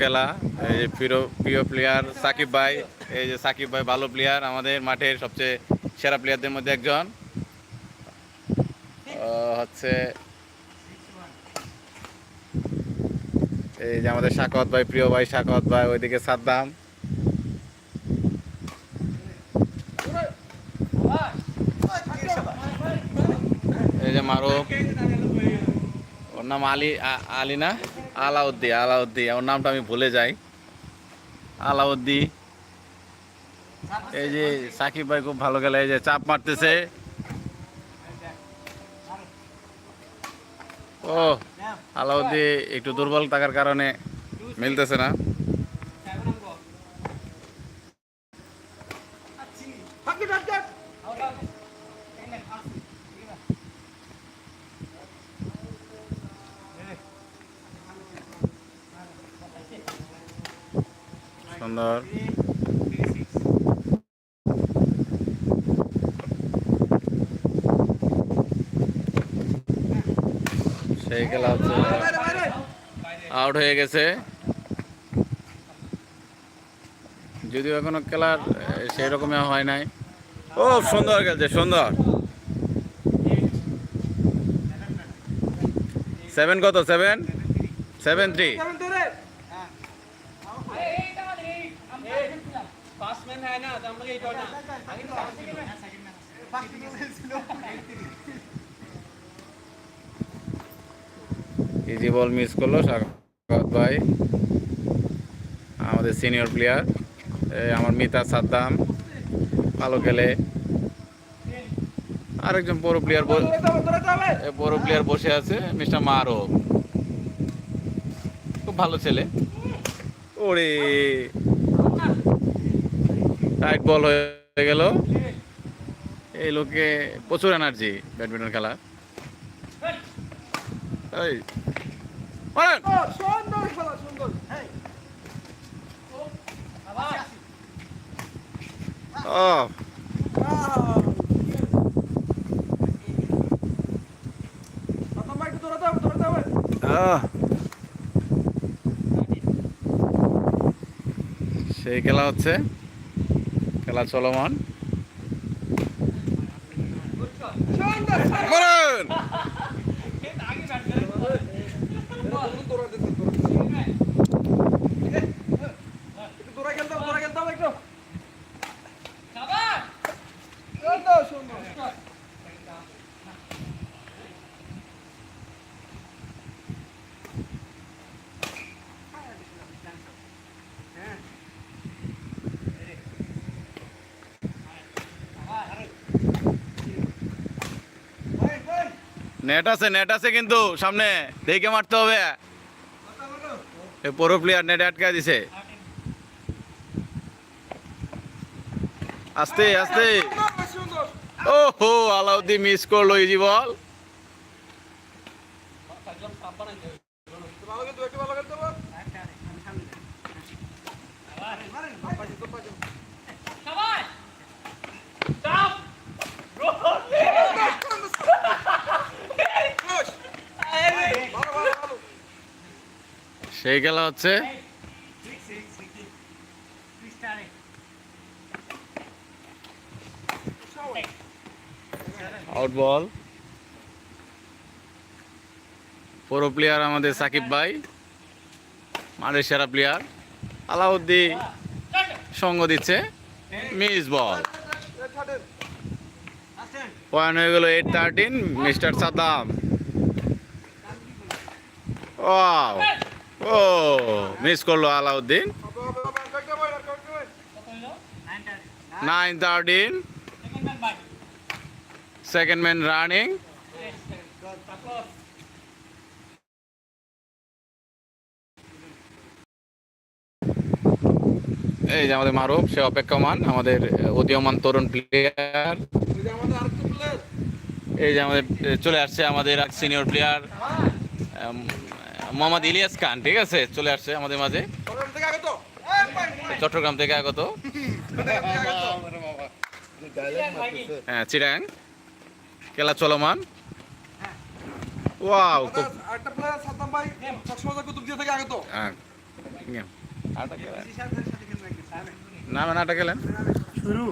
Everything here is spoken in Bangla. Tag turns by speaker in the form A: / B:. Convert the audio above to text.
A: খেলা, এই প্রিয় প্রিয় প্লেয়ার সাকিব ভাই, এই যে সাকিব ভাই ভালো প্লেয়ার আমাদের মাঠের সবচেয়ে সেরা প্লেয়ারদের মধ্যে একজন। হচ্ছে এই যে আমাদের শাকত ভাই, প্রিয় ভাই শাকত ভাই, ওইদিকে সাদ্দাম। এই যে মারুফ। ওর নাম আলী আলী না? আলাউদ্দি আলাউদ্দি ওর নামটা আমি ভুলে যাই। আলাউদ্দি এই যে সাকিব ভাই খুব ভালো খেলে, এই যে চাপ মারতেছে। ও আলাউদ্দি একটু দুর্বল থাকার কারণে মিলতেছে না। সুন্দর। সেই খেলা হচ্ছে আউট হয়ে গেছে। যদিও এখনও খেলার সেই রকমই হয় নাই। ও, সুন্দর খেলছে, সুন্দর। সেভেন কত? Seven seven three easy ball miss করল সাকাত ভাই। আমাদের সিনিয়র প্লেয়ার আমার মিতা সাদ্দাম। ভালো খেলে। আরেকজন বড় প্লেয়ার বড় প্লেয়ার বসে আছে, মিস্টার মারো খুব ভালো ছেলে। ওরে! টাইট বল হয়ে গেল। এই লোকে প্রচুর এনার্জি ব্যাডমিন্টন খেলা। সেই খেলা হচ্ছে। খেলা চলমান মারেন।
B: একটু দৌড়া খেলতে হবে দৌড়া খেলতে হবে একটু সুন্দর সুন্দর
A: নেট আছে নেট আছে কিন্তু, সামনে দেখে মারতে হবে। পুরো প্লেয়ার নেট আটকা দিছে। আস্তে আস্তে। ও হো আলাউদ্দি মিস করল ইজি বল
B: ভালো খেলতে হবে, একটু ভালো খেলতে হবে ভালো ভালো ভালো
A: সেই খেলা হচ্ছে। আউট বল পুরো প্লেয়ার আমাদের সাকিব ভাই। মাঠের সেরা প্লেয়ার আলাউদ্দি সঙ্গ দিচ্ছে। মিস বল পয়েন্ট হয়ে গেল eight thirteen mister Saddam. Wow ও মিস করল Alauddin. Nine thirteen second man running এই যে আমাদের মারুফ, সে অপেক্ষমান, আমাদের উদীয়মান তরুণ প্লেয়ার
B: এই যে আমাদের
A: চলে আসছে আমাদের এক সিনিয়র প্লেয়ার মোহাম্মদ ইলিয়াস খান ঠিক আছে? চলে আসছে আমাদের মাঝে। চট্টগ্রাম থেকে আগত। হ্যাঁ চিরাং। খেলা চলমান। ওয়াও হ্যাঁ। আটা খেলেন।
B: শুরু।